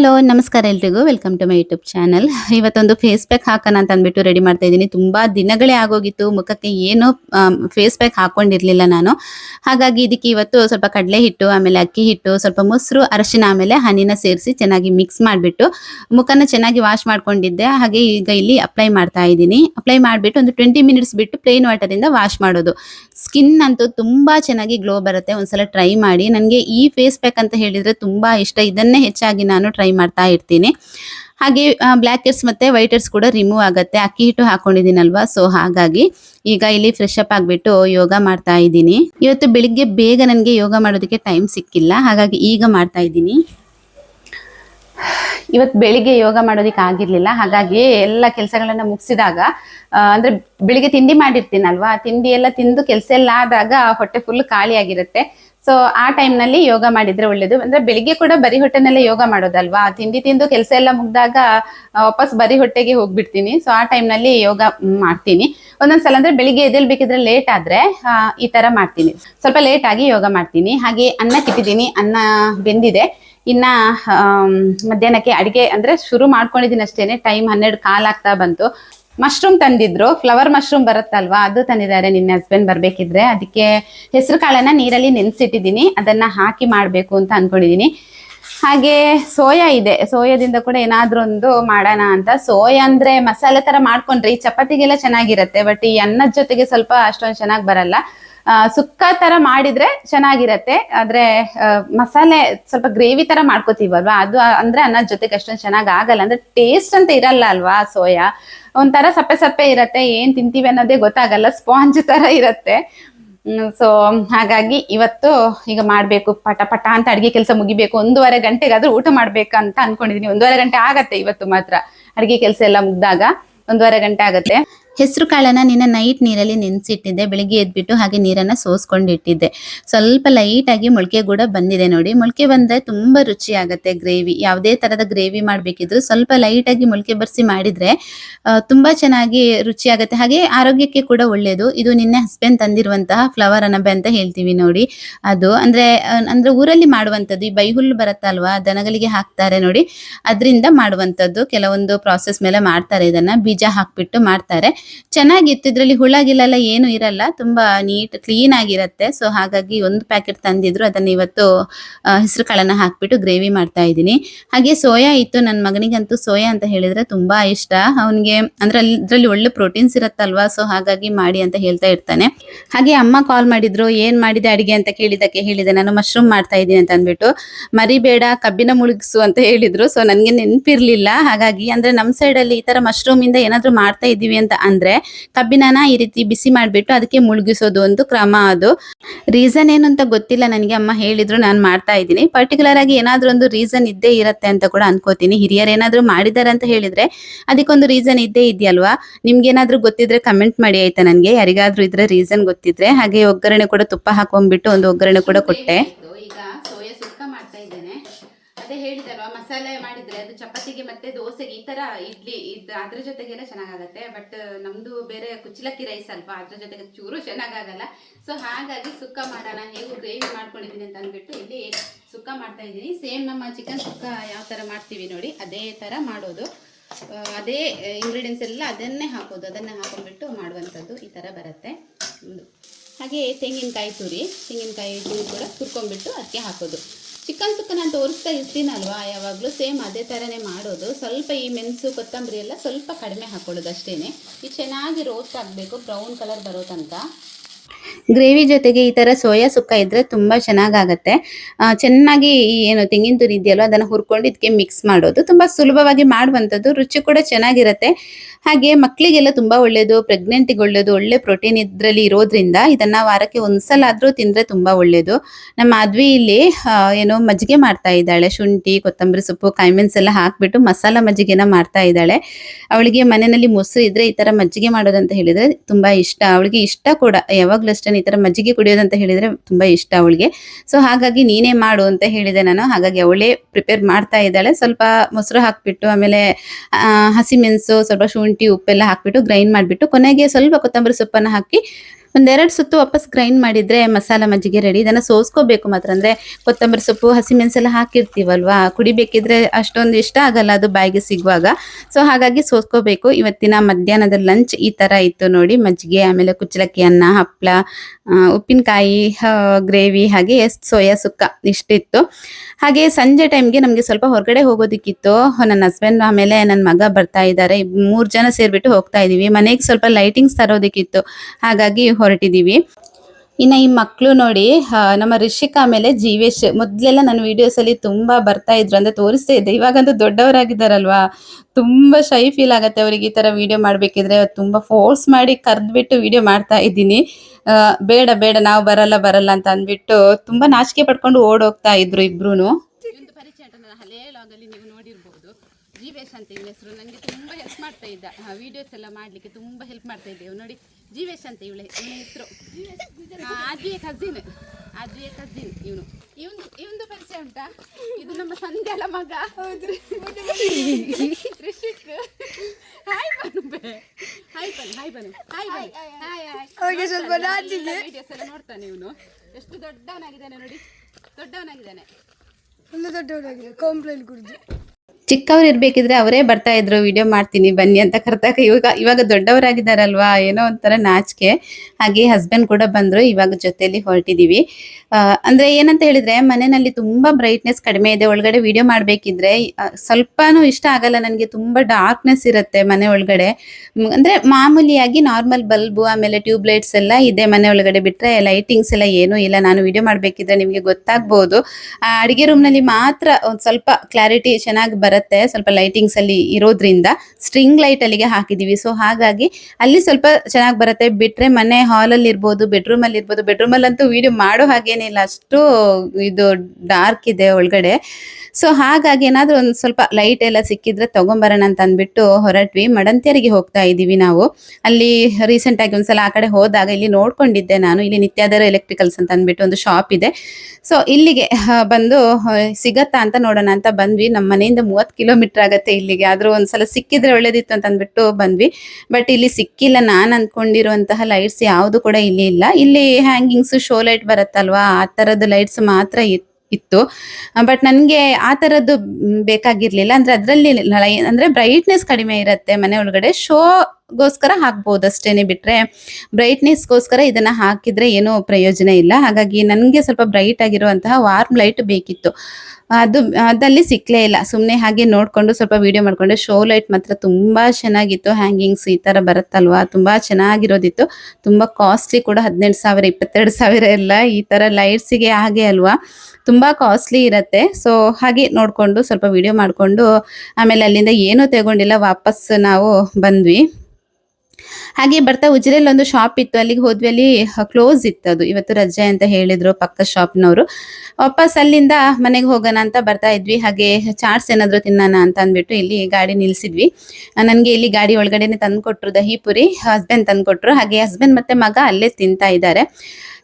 Hello ನಮಸ್ಕಾರ ಎಲ್ರಿಗೂ. Welcome to my YouTube channel ಇವತ್ತೊಂದು ಫೇಸ್ ಪ್ಯಾಕ್ ಹಾಕೋಣ ಅಂತ ಅಂದ್ಬಿಟ್ಟು ರೆಡಿ ಮಾಡ್ತಾ ಇದ್ದೀನಿ. ತುಂಬಾ ದಿನಗಳೇ ಆಗೋಗಿತ್ತು. ಮುಖಕ್ಕೆ ಏನು ಫೇಸ್ ಪ್ಯಾಕ್ ಹಾಕೊಂಡಿರ್ಲಿಲ್ಲ ನಾನು. ಹಾಗಾಗಿ ಇದಕ್ಕೆ ಇವತ್ತು ಸ್ವಲ್ಪ ಕಡಲೆ ಹಿಟ್ಟು, ಆಮೇಲೆ ಅಕ್ಕಿ ಹಿಟ್ಟು, ಸ್ವಲ್ಪ ಮೊಸರು, ಅರಶಿನ, ಆಮೇಲೆ ಹಣ್ಣಿನ ಸೇರಿಸಿ ಚೆನ್ನಾಗಿ ಮಿಕ್ಸ್ ಮಾಡಿಬಿಟ್ಟು ಮುಖನ ಚೆನ್ನಾಗಿ ವಾಶ್ ಮಾಡ್ಕೊಂಡಿದ್ದೆ. ಹಾಗೆ ಈಗ ಇಲ್ಲಿ ಅಪ್ಲೈ ಮಾಡ್ತಾ ಇದ್ದೀನಿ. ಅಪ್ಲೈ ಮಾಡಿಬಿಟ್ಟು ಒಂದು ಟ್ವೆಂಟಿ ಮಿನಿಟ್ಸ್ ಬಿಟ್ಟು ಪ್ಲೇನ್ ವಾಟರಿಂದ ವಾಶ್ ಮಾಡೋದು. ಸ್ಕಿನ್ ಅಂತೂ ತುಂಬಾ ಚೆನ್ನಾಗಿ ಗ್ಲೋ ಬರುತ್ತೆ. ಒಂದ್ಸಲ ಟ್ರೈ ಮಾಡಿ. ನನಗೆ ಈ ಫೇಸ್ ಪ್ಯಾಕ್ ಅಂತ ಹೇಳಿದ್ರೆ ತುಂಬಾ ಇಷ್ಟ. ಇದನ್ನೇ ಹೆಚ್ಚಾಗಿ ನಾನು ಟ್ರೈ ಮಾಡ್ತಾ ಇರ್ತೀನಿ. ಹಾಗೆ ಬ್ಲ್ಯಾಕ್ ಹೆಡ್ಸ್ ಮತ್ತೆ ವೈಟ್ ಹೆಡ್ಸ್ ಕೂಡ ರಿಮೂವ್ ಆಗುತ್ತೆ. ಅಕ್ಕಿ ಹಿಟ್ಟು ಹಾಕೊಂಡಿದ್ದೀನಲ್ವಾ? ಸೊ ಹಾಗಾಗಿ ಈಗ ಇಲ್ಲಿ ಫ್ರೆಶ್ ಅಪ್ ಆಗಿಬಿಟ್ಟು ಯೋಗ ಮಾಡ್ತಾ ಇದ್ದೀನಿ. ಇವತ್ತು ಬೆಳಿಗ್ಗೆ ಬೇಗ ನನಗೆ ಯೋಗ ಮಾಡೋದಕ್ಕೆ ಟೈಮ್ ಸಿಕ್ಕಿಲ್ಲ. ಹಾಗಾಗಿ ಈಗ ಮಾಡ್ತಾ ಇದ್ದೀನಿ. ಇವತ್ತು ಬೆಳಿಗ್ಗೆ ಯೋಗ ಮಾಡೋದಕ್ಕೆ ಆಗಿರ್ಲಿಲ್ಲ. ಹಾಗಾಗಿ ಎಲ್ಲ ಕೆಲಸಗಳನ್ನ ಮುಗಿಸಿದಾಗ ಅಂದ್ರೆ ಬೆಳಿಗ್ಗೆ ತಿಂಡಿ ಮಾಡಿರ್ತೀನಲ್ವಾ? ತಿಂಡಿ ಎಲ್ಲ ತಿಂದು ಕೆಲಸ ಎಲ್ಲ ಆದಾಗ ಹೊಟ್ಟೆ ಫುಲ್ ಖಾಲಿ ಆಗಿರುತ್ತೆ ಸೊ ಆ ಟೈಮ್ನಲ್ಲಿ ಯೋಗ ಮಾಡಿದ್ರೆ ಒಳ್ಳೇದು. ಅಂದ್ರೆ ಬೆಳಿಗ್ಗೆ ಕೂಡ ಬರಿ ಹೊಟ್ಟೆನಲ್ಲೇ ಯೋಗ ಮಾಡೋದಲ್ವಾ? ತಿಂಡಿ ತಿಂದು ಕೆಲಸ ಎಲ್ಲ ಮುಗ್ದಾಗ ವಾಪಸ್ ಬರಿ ಹೊಟ್ಟೆಗೆ ಹೋಗ್ಬಿಡ್ತೀನಿ. ಸೊ ಆ ಟೈಮ್ನಲ್ಲಿ ಯೋಗ ಮಾಡ್ತೀನಿ. ಒಂದೊಂದ್ಸಲ ಅಂದ್ರೆ ಬೆಳಿಗ್ಗೆ ಎದ್ದೇಳ್ಬೇಕಿದ್ರೆ ಲೇಟ್ ಆದ್ರೆ ಈ ತರ ಮಾಡ್ತೀನಿ. ಸ್ವಲ್ಪ ಲೇಟ್ ಆಗಿ ಯೋಗ ಮಾಡ್ತೀನಿ. ಹಾಗೆ ಅನ್ನ ಕಿಟ್ಟಿದ್ದೀನಿ ಅನ್ನ ಬೆಂದಿದೆ. ಇನ್ನ ಮಧ್ಯಾಹ್ನಕ್ಕೆ ಅಡಿಗೆ ಅಂದ್ರೆ ಶುರು ಮಾಡ್ಕೊಂಡಿದ್ದೀನಿ ಅಷ್ಟೇನೆ. ಟೈಮ್ ಹನ್ನೆರಡು ಆಗ್ತಾ ಬಂತು. ಮಶ್ರೂಮ್ ತಂದಿದ್ರು. ಫ್ಲವರ್ ಮಶ್ರೂಮ್ ಬರುತ್ತಲ್ವಾ? ಅದು ತಂದಿದ್ದಾರೆ. ನಿನ್ನ ಹಸ್ಬೆಂಡ್ ಬರ್ಬೇಕಿದ್ರೆ. ಅದಕ್ಕೆ ಹೆಸರು ಕಾಳನ್ನ ನೀರಲ್ಲಿ ನೆನೆಸಿಟ್ಟಿದ್ದೀನಿ. ಅದನ್ನ ಹಾಕಿ ಮಾಡಬೇಕು ಅಂತ ಅನ್ಕೊಂಡಿದ್ದೀನಿ ಹಾಗೆ ಸೋಯಾ ಇದೆ. ಸೋಯಾದಿಂದ ಕೂಡ ಏನಾದ್ರೂ ಒಂದು ಮಾಡೋಣ ಅಂತ. ಸೋಯಾ ಅಂದ್ರೆ ಮಸಾಲೆ ತರ ಮಾಡ್ಕೊಂಡ್ರಿ. ಚಪಾತಿಗೆಲ್ಲ ಚೆನ್ನಾಗಿರತ್ತೆ. ಬಟ್ ಈ ಅನ್ನದ ಜೊತೆಗೆ ಸ್ವಲ್ಪ ಅಷ್ಟೊಂದು ಚೆನ್ನಾಗಿ ಬರಲ್ಲ. ಸುಕ್ಕ ತರ ಮಾಡಿದ್ರೆ ಚೆನ್ನಾಗಿರತ್ತೆ. ಆದ್ರೆ ಮಸಾಲೆ ಸ್ವಲ್ಪ ಗ್ರೇವಿ ತರ ಮಾಡ್ಕೋತೀವಲ್ವಾ? ಅದು ಅಂದ್ರೆ ಅನ್ನದ ಜೊತೆಗೆ ಅಷ್ಟೊಂದು ಚೆನ್ನಾಗಿ ಆಗಲ್ಲ. ಅಂದ್ರೆ ಟೇಸ್ಟ್ ಅಂತ ಇರಲ್ಲ ಅಲ್ವಾ ಸೋಯಾ? ಒಂಥರ ಸಪ್ಪೆ ಸಪ್ಪೆ ಇರತ್ತೆ. ಏನ್ ತಿಂತೀವಿ ಅನ್ನೋದೇ ಗೊತ್ತಾಗಲ್ಲ. ಸ್ಪಾಂಜ್ ತರ ಇರತ್ತೆ. ಸೊ ಹಾಗಾಗಿ ಇವತ್ತು ಈಗ ಮಾಡ್ಬೇಕು. ಪಟ ಪಟ ಅಂತ ಅಡಿಗೆ ಕೆಲಸ ಮುಗಿಬೇಕು. ಒಂದೂವರೆ ಗಂಟೆಗಾದ್ರೂ ಊಟ ಮಾಡ್ಬೇಕಂತ ಅನ್ಕೊಂಡಿದೀನಿ. ಒಂದೂವರೆ ಗಂಟೆ ಆಗತ್ತೆ ಇವತ್ತು ಮಾತ್ರ ಅಡಿಗೆ ಕೆಲಸ ಎಲ್ಲ ಮುಗ್ದಾಗ. ಒಂದೂವರೆ ಗಂಟೆ ಆಗತ್ತೆ. ಹೆಸರು ಕಾಳನ್ನ ನಿನ್ನ ನೈಟ್ ನೀರಲ್ಲಿ ನೆನೆಸಿಟ್ಟಿದ್ದೆ. ಬೆಳಿಗ್ಗೆ ಎದ್ಬಿಟ್ಟು ಹಾಗೆ ನೀರನ್ನ ಸೋಸ್ಕೊಂಡಿಟ್ಟಿದ್ದೆ. ಸ್ವಲ್ಪ ಲೈಟ್ ಆಗಿ ಮೊಳಕೆ ಕೂಡ ಬಂದಿದೆ ನೋಡಿ. ಮೊಳಕೆ ಬಂದ್ರೆ ತುಂಬಾ ರುಚಿ ಆಗುತ್ತೆ ಗ್ರೇವಿ ಯಾವುದೇ ತರದ ಗ್ರೇವಿ ಮಾಡ್ಬೇಕಿದ್ರು ಸ್ವಲ್ಪ ಲೈಟ್ ಆಗಿ ಮೊಳಕೆ ಬರ್ಸಿ ಮಾಡಿದ್ರೆ ತುಂಬಾ ಚೆನ್ನಾಗಿ ರುಚಿ ಆಗುತ್ತೆ. ಹಾಗೆ ಆರೋಗ್ಯಕ್ಕೆ ಕೂಡ ಒಳ್ಳೇದು. ಇದು ನಿನ್ನೆ ಹಸ್ಬೆಂಡ್ ತಂದಿರುವಂತಹ ಫ್ಲವರ್ ಅನಬೆ ಅಂತ ಹೇಳ್ತೀವಿ ನೋಡಿ. ಅದು ಅಂದ್ರೆ ಅಂದ್ರೆ ಊರಲ್ಲಿ ಮಾಡುವಂಥದ್ದು. ಈ ಬೈಹುಲ್ಲು ಬರುತ್ತಲ್ವಾ? ದನಗಳಿಗೆ ಹಾಕ್ತಾರೆ ನೋಡಿ. ಅದರಿಂದ ಮಾಡುವಂಥದ್ದು. ಕೆಲವೊಂದು ಪ್ರಾಸೆಸ್ ಮೇಲೆ ಮಾಡ್ತಾರೆ ಇದನ್ನ. ಬೀಜ ಹಾಕ್ಬಿಟ್ಟು ಮಾಡ್ತಾರೆ. ಚೆನ್ನಾಗಿತ್ತು. ಇದ್ರಲ್ಲಿ ಹುಳಗಿಲ್ಲ ಏನು ಇರಲ್ಲ. ತುಂಬಾ ನೀಟ್ ಕ್ಲೀನ್ ಆಗಿರುತ್ತೆ. ಸೊ ಹಾಗಾಗಿ ಒಂದು ಪ್ಯಾಕೆಟ್ ತಂದಿದ್ರು. ಅದನ್ನ ಇವತ್ತು ಹೆಸರು ಕಾಳನ್ನ ಹಾಕ್ಬಿಟ್ಟು ಗ್ರೇವಿ ಮಾಡ್ತಾ ಇದ್ದೀನಿ. ಹಾಗೆ ಸೋಯಾ ಇತ್ತು. ನನ್ನ ಮಗನಿಗಂತೂ ಸೋಯಾ ಅಂತ ಹೇಳಿದ್ರೆ ತುಂಬಾ ಇಷ್ಟ. ಅವನಿಗೆ ಅಂದ್ರೆ ಇದ್ರಲ್ಲಿ ಒಳ್ಳೆ ಪ್ರೋಟೀನ್ಸ್ ಇರತ್ತಲ್ವಾ? ಸೊ ಹಾಗಾಗಿ ಮಾಡಿ ಅಂತ ಹೇಳ್ತಾ ಇರ್ತಾನೆ. ಹಾಗೆ ಅಮ್ಮ ಕಾಲ್ ಮಾಡಿದ್ರು. ಏನ್ ಮಾಡಿದೆ ಅಡಿಗೆ ಅಂತ ಕೇಳಿದಕ್ಕೆ ಹೇಳಿದೆ. ನಾನು ಮಶ್ರೂಮ್ ಮಾಡ್ತಾ ಇದ್ದೀನಿ ಅಂತ ಅಂದ್ಬಿಟ್ಟು, ಮರಿಬೇಡ, ಕಬ್ಬಿನ ಮುಳುಗಿಸು ಅಂತ ಹೇಳಿದ್ರು. ಸೊ ನನಗೆ ನೆನಪಿರ್ಲಿಲ್ಲ. ಹಾಗಾಗಿ ಅಂದ್ರೆ ನಮ್ಮ ಸೈಡ್ ಅಲ್ಲಿ ಈ ತರ ಮಶ್ರೂಮ್ ಇಂದ ಏನಾದ್ರು ಮಾಡ್ತಾ ಇದೀವಿ ಅಂತ ಅಂದ್ರೆ ಕಬ್ಬಿನನ ಈ ರೀತಿ ಬಿಸಿ ಮಾಡಿಬಿಟ್ಟು ಅದಕ್ಕೆ ಮುಳುಗಿಸೋದು ಒಂದು ಕ್ರಮ ಅದು. ರೀಸನ್ ಏನು ಅಂತ ಗೊತ್ತಿಲ್ಲ ನನಗೆ, ಅಮ್ಮ ಹೇಳಿದ್ರು, ನಾನು ಮಾಡ್ತಾ ಇದ್ದೀನಿ. ಪರ್ಟಿಕ್ಯುಲರ್ ಆಗಿ ಏನಾದ್ರೂ ಒಂದು ರೀಸನ್ ಇದ್ದೇ ಇರತ್ತೆ ಅಂತ ಕೂಡ ಅನ್ಕೋತೀನಿ. ಹಿರಿಯರು ಏನಾದ್ರೂ ಮಾಡಿದ್ದಾರೆ ಅಂತ ಹೇಳಿದ್ರೆ ಅದಕ್ಕೊಂದು ರೀಸನ್ ಇದ್ದೇ ಇದೆಯಲ್ವಾ? ನಿಮ್ಗೇನಾದ್ರೂ ಗೊತ್ತಿದ್ರೆ ಕಮೆಂಟ್ ಮಾಡಿ ಆಯ್ತಾ ನನಗೆ? ಯಾರಿಗಾದ್ರೂ ಇದ್ರೆ ರೀಸನ್ ಗೊತ್ತಿದ್ರೆ. ಹಾಗೆ ಒಗ್ಗರಣೆ ಕೂಡ ತುಪ್ಪ ಹಾಕೊಂಡ್ಬಿಟ್ಟು ಒಂದು ಒಗ್ಗರಣೆ ಕೂಡ ಕೊಟ್ಟೆ. ಈಗ ಸೋಯಾ ಸುಕ್ಕ ಮಾಡ್ತಾ ಇದ್ದೇನೆ. ಅದೇ ಹೇಳಿದಲ್ವಾ? ಮಸಾಲೆ ಮಾಡಿದ್ರೆ ಅದು ಚಪಾತಿಗೆ ಮತ್ತೆ ದೋಸೆಗೆ ಈ ತರ ಇಡ್ಲಿ, ಇದು ಅದ್ರ ಜೊತೆಗೆಲ್ಲ ಚೆನ್ನಾಗಾಗತ್ತೆ. ಬಟ್ ನಮ್ದು ಬೇರೆ ಕುಚ್ಚಲಕ್ಕಿ ರೈಸ್ ಅಲ್ವಾ? ಅದ್ರ ಜೊತೆಗೆ ಚೂರು ಚೆನ್ನಾಗಾಗಲ್ಲ. ಸೊ ಹಾಗಾಗಿ ಸುಕ್ಕ ಮಾಡೋಣ, ಹೇಗೂ ಗ್ರೇವಿ ಮಾಡ್ಕೊಂಡಿದ್ದೀನಿ ಅಂತ ಅಂದ್ಬಿಟ್ಟು ಇಲ್ಲಿ ಸುಕ್ಕ ಮಾಡ್ತಾ ಇದ್ದೀನಿ. ಸೇಮ್ ನಮ್ಮ ಚಿಕನ್ ಸುಕ್ಕ ಯಾವ ತರ ಮಾಡ್ತೀವಿ ನೋಡಿ, ಅದೇ ತರ ಮಾಡೋದು. ಅದೇ ಇಂಗ್ರೀಡಿಯೆಂಟ್ಸ್ ಎಲ್ಲ ಅದನ್ನೇ ಹಾಕೋದು, ಅದನ್ನೇ ಹಾಕೊಂಡ್ಬಿಟ್ಟು ಮಾಡುವಂಥದ್ದು ಈ ಥರ ಬರುತ್ತೆ. ಹಾಗೆ ತೆಂಗಿನಕಾಯಿ ತುರಿ ತೆಂಗಿನಕಾಯಿ ತುರಿ ಕೂಡ ತುರ್ಕೊಂಡ್ಬಿಟ್ಟು ಅದಕ್ಕೆ ಹಾಕೋದು. ಚಿಕನ್ ಸುಕ್ಕ ನಾನು ತೋರಿಸ್ತಾ ಇರ್ತೀನಲ್ವಾ, ಯಾವಾಗಲೂ ಸೇಮ್ ಅದೇ ಥರನೇ ಮಾಡೋದು. ಸ್ವಲ್ಪ ಈ ಮೆಣಸು, ಕೊತ್ತಂಬರಿ ಎಲ್ಲ ಸ್ವಲ್ಪ ಕಡಿಮೆ ಹಾಕೊಳ್ಳೋದು ಅಷ್ಟೇ ಇದು ಚೆನ್ನಾಗಿ ರೋಸ್ಟ್ ಆಗಬೇಕು ಬ್ರೌನ್ ಕಲರ್ ಬರೋ ತನಕ. ಗ್ರೇವಿ ಜೊತೆಗೆ ಈ ತರ ಸೋಯಾ ಸುಕ್ಕ ಇದ್ರೆ ತುಂಬಾ ಚೆನ್ನಾಗಾಗತ್ತೆ. ಚೆನ್ನಾಗಿ ಏನು ತೆಂಗಿನ ತುರಿ ಇದೆಯಲ್ಲ ಅದನ್ನ ಹುರ್ಕೊಂಡು ಇದಕ್ಕೆ ಮಿಕ್ಸ್ ಮಾಡೋದು. ತುಂಬಾ ಸುಲಭವಾಗಿ ಮಾಡುವಂಥದ್ದು, ರುಚಿ ಕೂಡ ಚೆನ್ನಾಗಿರತ್ತೆ. ಹಾಗೆ ಮಕ್ಕಳಿಗೆಲ್ಲ ತುಂಬಾ ಒಳ್ಳೇದು ಪ್ರೆಗ್ನೆಂಟಿಗೆ ಒಳ್ಳೇದು, ಒಳ್ಳೆ ಪ್ರೋಟೀನ್ ಇದ್ರಲ್ಲಿ ಇರೋದ್ರಿಂದ ಇದನ್ನ ವಾರಕ್ಕೆ ಒಂದ್ಸಲ ಆದ್ರೂ ತಿಂದ್ರೆ ತುಂಬಾ ಒಳ್ಳೇದು. ನಮ್ಮ ಮಾಧ್ವಿ ಇಲ್ಲಿ ಏನು ಮಜ್ಜಿಗೆ ಮಾಡ್ತಾ ಇದ್ದಾಳೆ. ಶುಂಠಿ, ಕೊತ್ತಂಬರಿ ಸೊಪ್ಪು ಕಾಯಿಮೆನ್ಸ್ ಎಲ್ಲ ಹಾಕ್ಬಿಟ್ಟು ಮಸಾಲ ಮಜ್ಜಿಗೆನ ಮಾಡ್ತಾ ಇದ್ದಾಳೆ. ಅವಳಿಗೆ ಮನೆಯಲ್ಲಿ ಮೊಸರು ಇದ್ರೆ ಈ ತರ ಮಜ್ಜಿಗೆ ಮಾಡೋದಂತ ಹೇಳಿದ್ರೆ ತುಂಬಾ ಇಷ್ಟ. ಅವಳಿಗೆ ಇಷ್ಟ ಕೂಡ, ಯಾವಾಗ್ಲೂ ಅಷ್ಟೇ ಈ ಥರ ಮಜ್ಜಿಗೆ ಕುಡಿಯೋದಂತ ಹೇಳಿದ್ರೆ ತುಂಬಾ ಇಷ್ಟ ಅವಳಿಗೆ. ಸೊ ಹಾಗಾಗಿ ನೀನೇ ಮಾಡು ಅಂತ ಹೇಳಿದೆ ನಾನು. ಹಾಗಾಗಿ ಅವಳೇ ಪ್ರಿಪೇರ್ ಮಾಡ್ತಾ ಇದ್ದಾಳೆ. ಸ್ವಲ್ಪ ಮೊಸರು ಹಾಕ್ಬಿಟ್ಟು, ಆಮೇಲೆ ಹಸಿಮೆಣಸು ಸ್ವಲ್ಪ ಶುಂಠಿ, ಉಪ್ಪೆಲ್ಲ ಹಾಕ್ಬಿಟ್ಟು ಗ್ರೈಂಡ್ ಮಾಡಿಬಿಟ್ಟು, ಕೊನೆಗೆ ಸ್ವಲ್ಪ ಕೊತ್ತಂಬರಿ ಸೊಪ್ಪನ್ನು ಹಾಕಿ ಒಂದೆರಡು ಸುತ್ತು ವಾಪಸ್ ಗ್ರೈಂಡ್ ಮಾಡಿದ್ರೆ ಮಸಾಲ ಮಜ್ಜಿಗೆ ರೆಡಿ ಇದನ್ನು ಸೋಸ್ಕೋಬೇಕು ಮಾತ್ರ. ಅಂದರೆ ಕೊತ್ತಂಬರಿ ಸೊಪ್ಪು ಹಸಿಮೆಣಸೆಲ್ಲ ಹಾಕಿರ್ತೀವಲ್ವಾ? ಕುಡಿಬೇಕಿದ್ರೆ ಅಷ್ಟೊಂದು ಇಷ್ಟ ಆಗಲ್ಲ, ಅದು ಬಾಯಿಗೆ ಸಿಗುವಾಗ. ಸೊ ಹಾಗಾಗಿ ಸೋಸ್ಕೋಬೇಕು. ಇವತ್ತಿನ ಮಧ್ಯಾಹ್ನದ ಲಂಚ್ ಈ ಥರ ಇತ್ತು ನೋಡಿ. ಮಜ್ಜಿಗೆ, ಆಮೇಲೆ ಕುಚ್ಚಲಕ್ಕಿ ಅನ್ನ ಹಪ್ಪಳ ಉಪ್ಪಿನಕಾಯಿ ಗ್ರೇವಿ ಹಾಗೆ ಸೋಯಾ ಸುಕ್ಕ ಇಷ್ಟಿತ್ತು. ಹಾಗೆ ಸಂಜೆ ಟೈಮ್ಗೆ ನಮಗೆ ಸ್ವಲ್ಪ ಹೊರಗಡೆ ಹೋಗೋದಕ್ಕಿತ್ತು. ನನ್ನ ಹಸ್ಬೆಂಡ್ ಆಮೇಲೆ ನನ್ನ ಮಗ ಬರ್ತಾ ಇದ್ದಾರೆ. ಮೂರು ಜನ ಸೇರಿಬಿಟ್ಟು ಹೋಗ್ತಾ ಇದ್ದೀವಿ. ಮನೆಗೆ ಸ್ವಲ್ಪ ಲೈಟಿಂಗ್ಸ್ ತರೋದಕ್ಕಿತ್ತು. ಹಾಗಾಗಿ ಹೊರಟಿದೀವಿ ಇನ್ನು ಈ ಮಕ್ಕಳು ನೋಡಿ ನಮ್ಮ ರಿಷಿಕಾ ಮೇಲೆ ಜೀವೇಶ್, ಮೊದಲೆಲ್ಲ ನನ್ನ ವೀಡಿಯೋಸಲ್ಲಿ ತುಂಬ ಬರ್ತಾ ಇದ್ರು ಅಂದರೆ ತೋರಿಸ್ತಾ ಇದ್ದೆ. ಇವಾಗಂತೂ ದೊಡ್ಡವರಾಗಿದ್ದಾರಲ್ವಾ? ತುಂಬಾ ಶೈ ಫೀಲ್ ಆಗುತ್ತೆ ಅವ್ರಿಗೆ ಈ ಥರ ವಿಡಿಯೋ ಮಾಡಬೇಕಿದ್ರೆ. ತುಂಬ ಫೋರ್ಸ್ ಮಾಡಿ ಕರೆದ್ಬಿಟ್ಟು ವಿಡಿಯೋ ಮಾಡ್ತಾ ಇದ್ದೀನಿ. ಬೇಡ ಬೇಡ, ನಾವು ಬರಲ್ಲ ಬರಲ್ಲ ಅಂತ ಅಂದ್ಬಿಟ್ಟು ತುಂಬಾ ನಾಚಿಕೆ ಪಡ್ಕೊಂಡು ಓಡೋಗ್ತಾ ಇದ್ರು ಇಬ್ರು ನೀವು ಜೀವೇಶ್ ಅಂತ ಹೆಸರು. ನನಗೆ ತುಂಬ ಹೆಲ್ಪ್ ಮಾಡ್ತಾ ಇದ್ದ. ವೀಡಿಯೋಸ್ ಎಲ್ಲ ಮಾಡಲಿಕ್ಕೆ ತುಂಬ ಹೆಲ್ಪ್ ಮಾಡ್ತಾ ಇದ್ದೇವೆ ನೋಡಿ ಜೀವೇಶ್ ಅಂತ ಇವಳೆ ಇವನ ಹೆಸರು ಅಜ್ಜಿಯ ಕಸಿನ್ ಅಜ್ಜಿಯ ಕಸಿನ್ ಇವನು. ಇವನು ಇವನು ಪರಿಚಯ ಉಂಟಾ? ಇದು ನಮ್ಮ ಸಂಧ್ಯಾಳ ಮಗ. Rishik. Hi ಬನು hi ಬನು. Hi ಬನು. Hi ಬನು. Hi hi ಸ್ವಲ್ಪ. ವಿಡಿಯೋಸ್ ಎಲ್ಲ ನೋಡ್ತಾನೆ ಇವನು. ಎಷ್ಟು ದೊಡ್ಡವನಾಗಿದ್ದಾನೆ ನೋಡಿ. ದೊಡ್ಡವನಾಗಿದ್ದಾನೆ. ಫುಲ್ ದೊಡ್ಡವನಾಗಿದೆ. ಕಂಪ್ಲೇಂಟ್ ಕುಡಿದು ಚಿಕ್ಕವ್ರು ಇರ್ಬೇಕಿದ್ರೆ ಅವರೇ ಬರ್ತಾ ಇದ್ರು ವಿಡಿಯೋ ಮಾಡ್ತೀನಿ ಬನ್ನಿ ಅಂತ ಕರೆದಾಗ ಇವಾಗ ಇವಾಗ ದೊಡ್ಡವರಾಗಿದ್ದಾರಲ್ವಾ ಏನೋ ಒಂಥರ ನಾಚಿಕೆ. ಹಾಗೆ ಹಸ್ಬೆಂಡ್ ಕೂಡ ಬಂದ್ರು ಇವಾಗ ಜೊತೆಯಲ್ಲಿ ಹೊರಟಿದೀವಿ. ಆ, ಅಂದ್ರೆ ಏನಂತ ಹೇಳಿದ್ರೆ ಮನೆಯಲ್ಲಿ ತುಂಬಾ ಬ್ರೈಟ್ನೆಸ್ ಕಡಿಮೆ ಇದೆ. ಒಳಗಡೆ ವಿಡಿಯೋ ಮಾಡ್ಬೇಕಿದ್ರೆ ಸ್ವಲ್ಪನೂ ಇಷ್ಟ ಆಗಲ್ಲ ನನಗೆ ತುಂಬಾ ಡಾರ್ಕ್ನೆಸ್ ಇರುತ್ತೆ ಮನೆ ಒಳಗಡೆ. ಅಂದರೆ ಮಾಮೂಲಿಯಾಗಿ ನಾರ್ಮಲ್ ಬಲ್ಬು ಆಮೇಲೆ ಟ್ಯೂಬ್ ಲೈಟ್ಸ್ ಎಲ್ಲ ಇದೆ ಮನೆ ಒಳಗಡೆ ಬಿಟ್ರೆ ಲೈಟಿಂಗ್ಸ್ ಎಲ್ಲ ಏನೂ ಇಲ್ಲ. ನಾನು ವಿಡಿಯೋ ಮಾಡ್ಬೇಕಿದ್ರೆ ನಿಮಗೆ ಗೊತ್ತಾಗ್ಬೋದು. ಅಡಿಗೆ ರೂಮ್ನಲ್ಲಿ ಮಾತ್ರ ಒಂದ್ ಸ್ವಲ್ಪ ಕ್ಲಾರಿಟಿ ಚೆನ್ನಾಗಿ ಬರುತ್ತೆ. ಸ್ವಲ್ಪ ಲೈಟಿಂಗ್ಸ್ ಅಲ್ಲಿ ಇರೋದ್ರಿಂದ ಸ್ಟ್ರಿಂಗ್ ಲೈಟ್ ಅಲ್ಲಿಗೆ ಹಾಕಿದೀವಿ. ಸೊ ಹಾಗಾಗಿ ಅಲ್ಲಿ ಸ್ವಲ್ಪ ಚೆನ್ನಾಗಿ ಬರುತ್ತೆ. ಬಿಟ್ರೆ ಮನೆ ಹಾಲ್ ಅಲ್ಲಿ ಇರ್ಬೋದು ಬೆಡ್ರೂಮ್ ಅಲ್ಲಿ ಇರ್ಬೋದು ಬೆಡ್ರೂಮ್ ಅಲ್ಲಿ ಅಂತೂ ವಿಡಿಯೋ ಮಾಡೋ ಹಾಗೇನಿಲ್ಲ ಅಷ್ಟು ಇದು ಡಾರ್ಕ್ ಇದೆ ಒಳಗಡೆ. ಸೊ ಹಾಗಾಗಿ ಏನಾದ್ರೂ ಒಂದ್ ಸ್ವಲ್ಪ ಲೈಟ್ ಎಲ್ಲ ಸಿಕ್ಕಿದ್ರೆ ತಗೊಂಬರೋಣ ಅಂತ ಅಂದ್ಬಿಟ್ಟು ಹೊರಟ್ವಿ. ಮಡಂತಿಯರಿಗೆ ಹೋಗ್ತಾ ಇದೀವಿ ನಾವು. ಅಲ್ಲಿ ರೀಸೆಂಟ್ ಆಗಿ ಒಂದ್ಸಲ ಆ ಕಡೆ ಹೋದಾಗ ಇಲ್ಲಿ ನೋಡ್ಕೊಂಡಿದ್ದೆ ನಾನು. ಇಲ್ಲಿ ನಿತ್ಯಾಧಾರ ಎಲೆಕ್ಟ್ರಿಕಲ್ಸ್ ಅಂತ ಅಂದ್ಬಿಟ್ಟು ಒಂದು ಶಾಪ್ ಇದೆ. ಸೊ ಇಲ್ಲಿಗೆ ಬಂದು ಸಿಗತ್ತಾ ಅಂತ ನೋಡೋಣ ಅಂತ ಬಂದ್ವಿ. ನಮ್ಮ ಮನೆಯಿಂದ ಮೂವತ್ತು ಕಿಲೋಮೀಟರ್ ಆಗತ್ತೆ ಇಲ್ಲಿಗೆ. ಆದ್ರೂ ಒಂದ್ಸಲ ಸಿಕ್ಕಿದ್ರೆ ಒಳ್ಳೇದಿತ್ತು ಅಂತ ಅಂದ್ಬಿಟ್ಟು ಬಂದ್ವಿ. ಬಟ್ ಇಲ್ಲಿ ಸಿಕ್ಕಿಲ್ಲ ನಾನು ಅಂದ್ಕೊಂಡಿರುವಂತಹ ಲೈಟ್ಸ್ ಯಾವುದು ಕೂಡ ಇಲ್ಲಿ ಇಲ್ಲ. ಇಲ್ಲಿ ಹ್ಯಾಂಗಿಂಗ್ಸ್ ಶೋ ಲೈಟ್ ಬರುತ್ತಲ್ವಾ? ಆ ತರದ ಲೈಟ್ಸ್ ಮಾತ್ರ ಇತ್ತು. ಬಟ್ ನನಗೆ ಆ ಥರದ್ದು ಬೇಕಾಗಿರಲಿಲ್ಲ. ಅಂದ್ರೆ ಅದರಲ್ಲಿ ಅಂದ್ರೆ ಬ್ರೈಟ್ನೆಸ್ ಕಡಿಮೆ ಇರುತ್ತೆ ಮನೆ ಒಳಗಡೆ. ಶೋಗೋಸ್ಕರ ಹಾಕ್ಬೋದು ಅಷ್ಟೇನೆ ಬಿಟ್ರೆ ಬ್ರೈಟ್ನೆಸ್ಗೋಸ್ಕರ ಇದನ್ನ ಹಾಕಿದ್ರೆ ಏನೂ ಪ್ರಯೋಜನ ಇಲ್ಲ. ಹಾಗಾಗಿ ನನಗೆ ಸ್ವಲ್ಪ ಬ್ರೈಟ್ ಆಗಿರುವಂತಹ ವಾರ್ಮ್ ಲೈಟ್ ಬೇಕಿತ್ತು. ಅದು, ಅದಲ್ಲಿ ಸಿಕ್ಕಲೇ ಇಲ್ಲ. ಸುಮ್ಮನೆ ಹಾಗೆ ನೋಡ್ಕೊಂಡು ಸ್ವಲ್ಪ ವಿಡಿಯೋ ಮಾಡಿಕೊಂಡೆ ಶೋ ಲೈಟ್ ಮಾತ್ರ ತುಂಬಾ ಚೆನ್ನಾಗಿತ್ತು. ಹ್ಯಾಂಗಿಂಗ್ಸ್ ಈ ತರ ಬರುತ್ತಲ್ವಾ? ತುಂಬಾ ಚೆನ್ನಾಗಿರೋದಿತ್ತು. ತುಂಬಾ ಕಾಸ್ಟ್ಲಿ ಕೂಡ ಹದಿನೆಂಟು ಸಾವಿರ, ಇಪ್ಪತ್ತೆರಡು ಸಾವಿರ ಎಲ್ಲ ಈ ತರ ಲೈಟ್ಸಿಗೆ ಹಾಗೆ ಅಲ್ವಾ? ತುಂಬಾ ಕಾಸ್ಟ್ಲಿ ಇರುತ್ತೆ. ಸೊ ಹಾಗೆ ನೋಡ್ಕೊಂಡು ಸ್ವಲ್ಪ ವಿಡಿಯೋ ಮಾಡ್ಕೊಂಡು ಆಮೇಲೆ ಅಲ್ಲಿಂದ ಏನೂ ತಗೊಂಡಿಲ್ಲ. ವಾಪಸ್ ನಾವು ಬಂದ್ವಿ. ಹಾಗೆ ಬರ್ತಾ ಉಜಿರೆಯಲ್ಲಿ ಒಂದು ಶಾಪ್ ಇತ್ತು. ಅಲ್ಲಿಗೆ ಹೋದ್ವಿ. ಅಲ್ಲಿ ಕ್ಲೋಸ್ ಇತ್ತು ಅದು. ಇವತ್ತು ರಜೆ ಅಂತ ಹೇಳಿದ್ರು ಪಕ್ಕ ಶಾಪ್ನವರು ವಾಪಸ್ ಅಲ್ಲಿಂದ ಮನೆಗೆ ಹೋಗೋಣ ಅಂತ ಬರ್ತಾ ಇದ್ವಿ. ಹಾಗೆ ಚಾಟ್ಸ್ ಏನಾದ್ರು ತಿನ್ನೋಣ ಅಂತ ಅಂದ್ಬಿಟ್ಟು ಇಲ್ಲಿ ಗಾಡಿ ನಿಲ್ಸಿದ್ವಿ. ನನಗೆ ಇಲ್ಲಿ ಗಾಡಿ ಒಳಗಡೆನೆ ತಂದ್ಕೊಟ್ರು ದಹಿ ಪುರಿ. ಹಸ್ಬೆಂಡ್ ತಂದ್ಕೊಟ್ರು. ಹಾಗೆ ಹಸ್ಬೆಂಡ್ ಮತ್ತೆ ಮಗ ಅಲ್ಲೇ ತಿಂತಾ ಇದ್ದಾರೆ.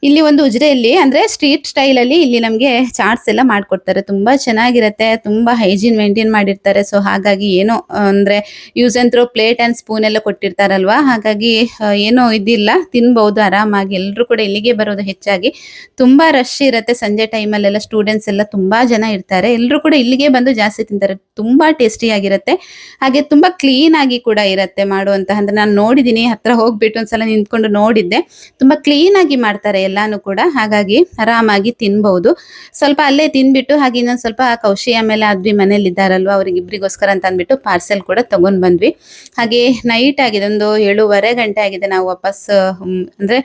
ಇಲ್ಲಿ ಒಂದು ಉಜಿರೆಯಲ್ಲಿ, ಅಂದ್ರೆ ಸ್ಟ್ರೀಟ್ ಸ್ಟೈಲ್ ಅಲ್ಲಿ ಇಲ್ಲಿ ನಮಗೆ ಚಾಟ್ಸ್ ಎಲ್ಲ ಮಾಡ್ಕೊಡ್ತಾರೆ. ತುಂಬಾ ಚೆನ್ನಾಗಿರುತ್ತೆ, ತುಂಬಾ ಹೈಜೀನ್ ಮೇಂಟೈನ್ ಮಾಡಿರ್ತಾರೆ. ಸೊ ಹಾಗಾಗಿ ಏನೋ, ಅಂದ್ರೆ use and throw plate and spoon ಎಲ್ಲ ಕೊಟ್ಟಿರ್ತಾರಲ್ವಾ? ಹಾಗಾಗಿ ಏನೋ ಇದಿಲ್ಲ ತಿನ್ಬಹುದು ಆರಾಮಾಗಿ. ಎಲ್ಲರೂ ಕೂಡ ಇಲ್ಲಿಗೆ ಬರೋದು ಹೆಚ್ಚಾಗಿ. ತುಂಬಾ ರಶ್ ಇರುತ್ತೆ ಸಂಜೆ ಟೈಮಲ್ಲೆಲ್ಲ ಸ್ಟೂಡೆಂಟ್ಸ್ ಎಲ್ಲ ತುಂಬಾ ಜನ ಇರ್ತಾರೆ. ಎಲ್ಲರೂ ಕೂಡ ಇಲ್ಲಿಗೆ ಬಂದು ಜಾಸ್ತಿ ತಿಂತಾರೆ. ತುಂಬಾ ಟೇಸ್ಟಿ ಆಗಿರುತ್ತೆ. ಹಾಗೆ ತುಂಬಾ ಕ್ಲೀನ್ ಆಗಿ ಕೂಡ ಇರುತ್ತೆ ಮಾಡುವಂತಹ, ಅಂದ್ರೆ ನಾನು ನೋಡಿದೀನಿ, ಹತ್ರ ಹೋಗ್ಬಿಟ್ಟು ಒಂದ್ಸಲ ನಿಂತ್ಕೊಂಡು ನೋಡಿದ್ದೆ. ತುಂಬಾ ಕ್ಲೀನ್ ಆಗಿ ಮಾಡ್ತಾರೆ ಎಲ್ಲಾನು ಕೂಡ ಹಾಗಾಗಿ ಆರಾಮಾಗಿ ತಿನ್ಬಹುದು ಸ್ವಲ್ಪ ಅಲ್ಲೇ ತಿನ್ಬಿಟ್ಟು ಹಾಗೆ ಇನ್ನೊಂದು ಸ್ವಲ್ಪ ಕೌಶಿ ಆಮೇಲೆ ಆದ್ವಿ, ಮನೇಲಿ ಇದ್ದಾರಲ್ವಾ ಅವ್ರಿಗೆ ಇಬ್ಬರಿಗೋಸ್ಕರ ಅಂತ ಅಂದ್ಬಿಟ್ಟು ಪಾರ್ಸೆಲ್ ಕೂಡ ತಗೊಂಡ್ ಬಂದ್ವಿ. ಹಾಗೆ ನೈಟ್ ಆಗಿದೆ, ಒಂದು ಏಳೂವರೆ ಗಂಟೆ ಆಗಿದೆ ನಾವು ವಾಪಸ್ ಅಂದ್ರೆ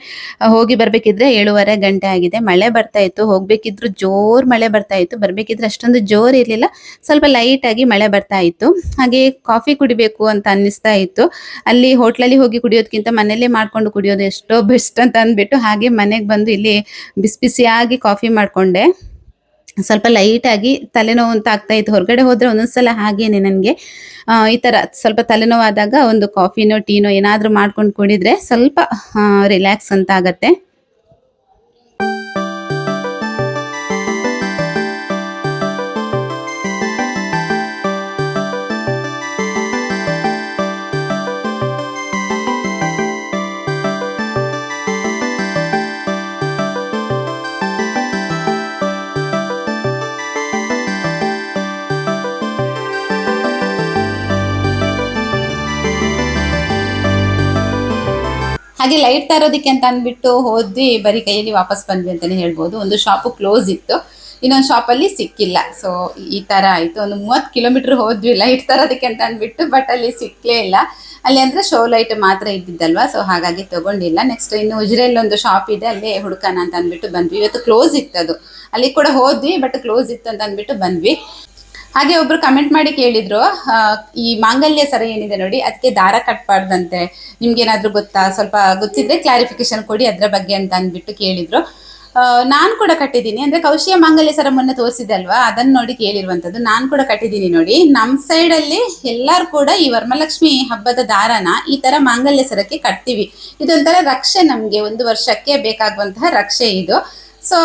ಹೋಗಿ ಬರ್ಬೇಕಿದ್ರೆ ಏಳುವರೆ ಗಂಟೆ ಆಗಿದೆ. ಮಳೆ ಬರ್ತಾ ಇತ್ತು, ಹೋಗ್ಬೇಕಿದ್ರು ಜೋರ್ ಮಳೆ ಬರ್ತಾ ಇತ್ತು, ಬರ್ಬೇಕಿದ್ರೆ ಅಷ್ಟೊಂದು ಜೋರ್ ಇರ್ಲಿಲ್ಲ, ಸ್ವಲ್ಪ ಲೈಟ್ ಆಗಿ ಮಳೆ ಬರ್ತಾ ಇತ್ತು. ಹಾಗೆ ಕಾಫಿ ಕುಡಿಬೇಕು ಅಂತ ಅನ್ನಿಸ್ತಾ ಇತ್ತು. ಅಲ್ಲಿ ಹೋಟ್ಲಲ್ಲಿ ಹೋಗಿ ಕುಡಿಯೋದಕ್ಕಿಂತ ಮನೇಲೆ ಮಾಡ್ಕೊಂಡು ಕುಡಿಯೋದು ಎಷ್ಟೋ ಬೆಸ್ಟ್ ಅಂತ ಅಂದ್ಬಿಟ್ಟು ಹಾಗೆ ಮನೆಗೆ ಬಂದು ಇಲ್ಲಿ ಬಿಸಿ ಬಿಸಿಯಾಗಿ ಕಾಫಿ ಮಾಡ್ಕೊಂಡೆ. ಸ್ವಲ್ಪ ಲೈಟ್ ಆಗಿ ತಲೆನೋವು ಅಂತ ಆಗ್ತಾ ಇತ್ತು. ಹೊರಗಡೆ ಹೋದರೆ ಒಂದೊಂದ್ಸಲ ಹಾಗೇನೆ ನನಗೆ. ಈ ತರ ಸ್ವಲ್ಪ ತಲೆನೋವಾದಾಗ ಒಂದು ಕಾಫಿನೋ ಟೀನೋ ಏನಾದರೂ ಮಾಡ್ಕೊಂಡು ಕುಡಿದ್ರೆ ಸ್ವಲ್ಪ ರಿಲ್ಯಾಕ್ಸ್ ಅಂತ ಆಗತ್ತೆ. ಹಾಗೆ ಲೈಟ್ ತರೋದಕ್ಕೆ ಅಂತ ಅಂದ್ಬಿಟ್ಟು ಹೋದ್ವಿ, ಬರೀ ಕೈಯಲ್ಲಿ ವಾಪಸ್ ಬಂದ್ವಿ ಅಂತಾನೆ ಹೇಳ್ಬೋದು. ಒಂದು ಶಾಪ್ ಕ್ಲೋಸ್ ಇತ್ತು. ಇನ್ನೊಂದು ಅಲ್ಲಿ ಸಿಕ್ಕಿಲ್ಲ. ಸೊ ಈ ತರ ಆಯ್ತು. ಒಂದು ಮೂವತ್ತು ಕಿಲೋಮೀಟರ್ ಹೋದ್ವಿ ಲೈಟ್ ತರೋದಕ್ಕೆ ಅಂತ ಅಂದ್ಬಿಟ್ಟು ಬಟ್ ಅಲ್ಲಿ ಸಿಕ್ಕಲೇ ಇಲ್ಲ. ಅಲ್ಲಿ ಅಂದ್ರೆ ಶೋ ಲೈಟ್ ಮಾತ್ರ ಇದ್ದಿದ್ದಲ್ವಾ? ಸೊ ಹಾಗಾಗಿ ತಗೊಂಡಿಲ್ಲ. ನೆಕ್ಸ್ಟ್ ಇನ್ನು ಉಜ್ರೆಯಲ್ಲಿ ಒಂದು ಶಾಪ್ ಇದೆ. ಅಲ್ಲಿ ಹುಡುಕಣ ಅಂತ ಅಂದ್ಬಿಟ್ಟು ಬಂದ್ವಿ. ಇವತ್ತು ಕ್ಲೋಸ್ ಇತ್ತು ಅದು. ಅಲ್ಲಿ ಕೂಡ ಹೋದ್ವಿ ಬಟ್ ಕ್ಲೋಸ್ ಇತ್ತು ಅಂತ ಅಂದ್ಬಿಟ್ಟು ಬಂದ್ವಿ. ಹಾಗೆ ಒಬ್ರು ಕಮೆಂಟ್ ಮಾಡಿ ಕೇಳಿದ್ರು ಈ ಮಾಂಗಲ್ಯ ಸರ ಏನಿದೆ ನೋಡಿ ಅದಕ್ಕೆ ದಾರ ಕಟ್ಬಾರ್ದಂತೆ. ನಿಮ್ಗೇನಾದ್ರೂ ಗೊತ್ತಾ? ಸ್ವಲ್ಪ ಗೊತ್ತಿದ್ರೆ ಕ್ಲಾರಿಫಿಕೇಶನ್ ಕೊಡಿ ಅದ್ರ ಬಗ್ಗೆ ಅಂತ ಅಂದ್ಬಿಟ್ಟು ಕೇಳಿದ್ರು. ನಾನು ಕೂಡ ಕಟ್ಟಿದ್ದೀನಿ. ಅಂದ್ರೆ ಕೌಶಿಯ ಮಾಂಗಲ್ಯ ಸರ ಮೊನ್ನೆ ತೋರಿಸಿದೆ ಅಲ್ವಾ ಅದನ್ನ ನೋಡಿ ಕೇಳಿರುವಂತದ್ದು. ನಾನು ಕೂಡ ಕಟ್ಟಿದ್ದೀನಿ ನೋಡಿ. ನಮ್ಮ ಸೈಡ್ ಅಲ್ಲಿ ಎಲ್ಲಾರು ಕೂಡ ಈ ವರ್ಮಲಕ್ಷ್ಮಿ ಹಬ್ಬದ ದಾರನ ಈ ತರ ಮಾಂಗಲ್ಯ ಸರಕ್ಕೆ ಕಟ್ತೀವಿ. ಇದೊಂಥರ ರಕ್ಷೆ ನಮ್ಗೆ. ಒಂದು ವರ್ಷಕ್ಕೆ ಬೇಕಾಗುವಂತಹ ರಕ್ಷೆ ಇದು. ಸೊ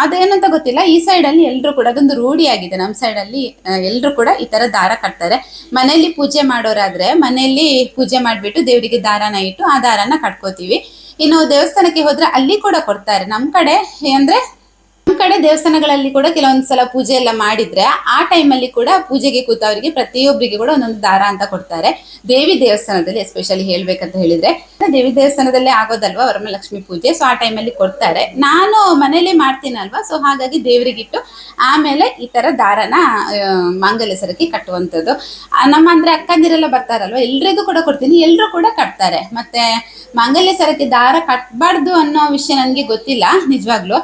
ಅದೇನಂತ ಗೊತ್ತಿಲ್ಲ. ಈ ಸೈಡ್ ಅಲ್ಲಿ ಎಲ್ರು ಕೂಡ ಅದೊಂದು ರೂಢಿಯಾಗಿದೆ ನಮ್ಮ ಅಲ್ಲಿ ಎಲ್ಲರೂ ಕೂಡ ಈ ತರ ದಾರ ಕಟ್ತಾರೆ. ಮನೆಯಲ್ಲಿ ಪೂಜೆ ಮಾಡೋರಾದ್ರೆ ಮನೆಯಲ್ಲಿ ಪೂಜೆ ಮಾಡಿಬಿಟ್ಟು ದೇವರಿಗೆ ದಾರನ ಇಟ್ಟು ಆ ದಾರನ ಕಟ್ಕೋತೀವಿ. ಇನ್ನು ದೇವಸ್ಥಾನಕ್ಕೆ ಹೋದ್ರೆ ಅಲ್ಲಿ ಕೂಡ ಕೊಡ್ತಾರೆ. ನಮ್ಮ ಕಡೆ ಅಂದ್ರೆ ನಮ್ ಕಡೆ ದೇವಸ್ಥಾನಗಳಲ್ಲಿ ಕೂಡ ಕೆಲವೊಂದ್ ಸಲ ಪೂಜೆ ಎಲ್ಲ ಮಾಡಿದ್ರೆ ಆ ಟೈಮಲ್ಲಿ ಕೂಡ ಪೂಜೆಗೆ ಕೂತವರಿಗೆ ಪ್ರತಿಯೊಬ್ಬರಿಗೆ ಕೂಡ ಒಂದೊಂದು ದಾರ ಅಂತ ಕೊಡ್ತಾರೆ. ದೇವಿ ದೇವಸ್ಥಾನದಲ್ಲಿ ಎಸ್ಪೆಷಲಿ ಹೇಳ್ಬೇಕಂತ ಹೇಳಿದ್ರೆ ದೇವಿ ದೇವಸ್ಥಾನದಲ್ಲೇ ಆಗೋದಲ್ವಾ ವರಮಲಕ್ಷ್ಮಿ ಪೂಜೆ? ಸೊ ಆ ಟೈಮಲ್ಲಿ ಕೊಡ್ತಾರೆ. ನಾನು ಮನೇಲಿ ಮಾಡ್ತೀನಲ್ವಾ ಸೊ ಹಾಗಾಗಿ ದೇವರಿಗಿಟ್ಟು ಆಮೇಲೆ ಈ ತರ ದಾರನ ಮಾಂಗಲ್ಯ ಸರಕ್ಕೆ ಕಟ್ಟುವಂಥದ್ದು. ನಮ್ಮ ಅಂದ್ರೆ ಅಕ್ಕಂದಿರೆಲ್ಲ ಬರ್ತಾರಲ್ವಾ? ಎಲ್ರಿಗೂ ಕೂಡ ಕೊಡ್ತೀನಿ. ಎಲ್ಲರೂ ಕೂಡ ಕಟ್ತಾರೆ. ಮತ್ತೆ ಮಾಂಗಲ್ಯ ಸರಕ್ಕೆ ದಾರ ಕಟ್ಬಾರ್ದು ಅನ್ನೋ ವಿಷಯ ನನಗೆ ಗೊತ್ತಿಲ್ಲ, ನಿಜವಾಗ್ಲೂ.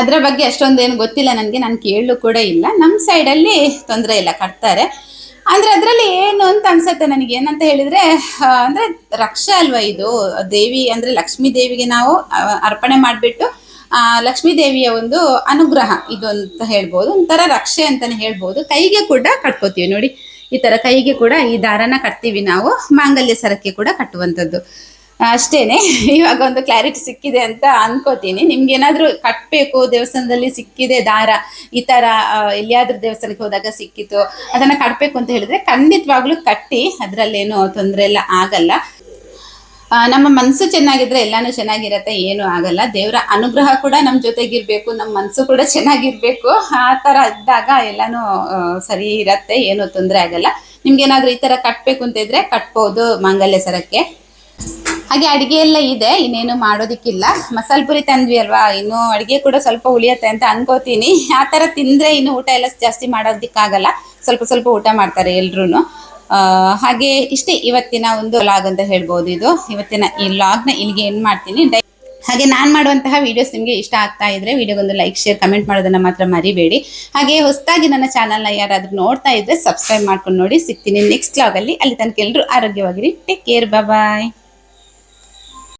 ಅದರ ಬಗ್ಗೆ ಅಷ್ಟೊಂದೇನು ಗೊತ್ತಿಲ್ಲ, ನನಗೆ ನಾನು ಕೇಳಲು ಕೂಡ ಇಲ್ಲ. ನಮ್ಮ ಸೈಡಲ್ಲಿ ತೊಂದರೆ ಇಲ್ಲ, ಕಟ್ತಾರೆ. ಅಂದರೆ ಅದರಲ್ಲಿ ಏನು ಅಂತ ಅನ್ಸುತ್ತೆ ನನಗೆ? ಏನಂತ ಹೇಳಿದರೆ ಅಂದರೆ ರಕ್ಷೆ ಅಲ್ವಾ ಇದು? ದೇವಿ ಅಂದರೆ ಲಕ್ಷ್ಮೀ ದೇವಿಗೆ ನಾವು ಅರ್ಪಣೆ ಮಾಡಿಬಿಟ್ಟು ಲಕ್ಷ್ಮೀ ದೇವಿಯ ಒಂದು ಅನುಗ್ರಹ ಇದು ಅಂತ ಹೇಳ್ಬೋದು. ಒಂಥರ ರಕ್ಷೆ ಅಂತಲೇ ಹೇಳ್ಬೋದು. ಕೈಗೆ ಕೂಡ ಕಟ್ಕೋತೀವಿ ನೋಡಿ. ಈ ಥರ ಕೈಗೆ ಕೂಡ ಈ ದಾರನ ಕಟ್ತೀವಿ ನಾವು. ಮಾಂಗಲ್ಯ ಸರಕ್ಕೆ ಕೂಡ ಕಟ್ಟುವಂಥದ್ದು. ಅಷ್ಟೇನೆ. ಇವಾಗ ಒಂದು ಕ್ಲಾರಿಟಿ ಸಿಕ್ಕಿದೆ ಅಂತ ಅನ್ಕೋತೀನಿ. ನಿಮ್ಗೆ ಏನಾದ್ರೂ ಕಟ್ಬೇಕು, ದೇವಸ್ಥಾನದಲ್ಲಿ ಸಿಕ್ಕಿದೆ ದಾರ, ಈ ತರ ಎಲ್ಲಿಯಾದ್ರೂ ದೇವಸ್ಥಾನಕ್ಕೆ ಹೋದಾಗ ಸಿಕ್ಕಿತು ಅದನ್ನ ಕಟ್ಬೇಕು ಅಂತ ಹೇಳಿದ್ರೆ ಖಂಡಿತವಾಗ್ಲೂ ಕಟ್ಟಿ, ಅದ್ರಲ್ಲೇನು ತೊಂದರೆ ಎಲ್ಲ ಆಗಲ್ಲ. ನಮ್ಮ ಮನಸ್ಸು ಚೆನ್ನಾಗಿದ್ರೆ ಎಲ್ಲಾನು ಚೆನ್ನಾಗಿರತ್ತೆ, ಏನು ಆಗಲ್ಲ. ದೇವರ ಅನುಗ್ರಹ ಕೂಡ ನಮ್ಮ ಜೊತೆಗಿರ್ಬೇಕು ನಮ್ಮ ಮನಸ್ಸು ಕೂಡ ಚೆನ್ನಾಗಿರ್ಬೇಕು. ಆ ತರ ಇದ್ದಾಗ ಎಲ್ಲಾನು ಸರಿ ಇರತ್ತೆ, ಏನು ತೊಂದರೆ ಆಗಲ್ಲ. ನಿಮ್ಗೆ ಏನಾದ್ರೂ ಈ ತರ ಕಟ್ಬೇಕು ಅಂತ ಇದ್ರೆ ಕಟ್ಬೋದು ಮಾಂಗಲ್ಯ ಸರಕ್ಕೆ. ಹಾಗೆ ಅಡಿಗೆ ಎಲ್ಲ ಇದೆ, ಇನ್ನೇನು ಮಾಡೋದಿಕ್ಕಿಲ್ಲ. ಮಸಾಲ ಪುರಿ ತಂದ್ವಿ ಅಲ್ವಾ, ಇನ್ನು ಅಡಿಗೆ ಕೂಡ ಸ್ವಲ್ಪ ಉಳಿಯತ್ತೆ ಅಂತ ಅನ್ಕೋತೀನಿ. ಆ ತರ ತಿಂದ್ರೆ ಇನ್ನು ಊಟ ಎಲ್ಲ ಜಾಸ್ತಿ ಮಾಡೋದಿಕ್ಕಾಗಲ್ಲ. ಸ್ವಲ್ಪ ಸ್ವಲ್ಪ ಊಟ ಮಾಡ್ತಾರೆ ಎಲ್ರು ಹಾಗೆ ಇಷ್ಟೇ, ಇವತ್ತಿನ ಒಂದು ಲಾಗ್ ಅಂತ ಹೇಳ್ಬೋದು ಇದು. ಇವತ್ತಿನ ಈ ಲಾಗ್ನ ಇಲ್ಲಿಗೆ ಏನ್ ಮಾಡ್ತೀನಿ. ಹಾಗೆ ನಾನು ಮಾಡುವಂತಹ ವಿಡಿಯೋಸ್ ನಿಮಗೆ ಇಷ್ಟ ಆಗ್ತಾ ಇದ್ರೆ ವಿಡಿಯೋಗೊಂದು ಲೈಕ್ ಶೇರ್ ಕಮೆಂಟ್ ಮಾಡೋದನ್ನ ಮಾತ್ರ ಮರಿಬೇಡಿ. ಹಾಗೆ ಹೊಸದಾಗಿ ನನ್ನ ಚಾನಲ್ನ ಯಾರಾದ್ರೂ ನೋಡ್ತಾ ಇದ್ರೆ ಸಬ್ಸ್ಕ್ರೈಬ್ ಮಾಡ್ಕೊಂಡು ನೋಡಿ. ಸಿಗ್ತೀನಿ ನೆಕ್ಸ್ಟ್ ಲಾಗಲ್ಲಿ ಅಲ್ಲಿ. ತನಕ ಎಲ್ಲರೂ ಆರೋಗ್ಯವಾಗಿರಿ. Take care bye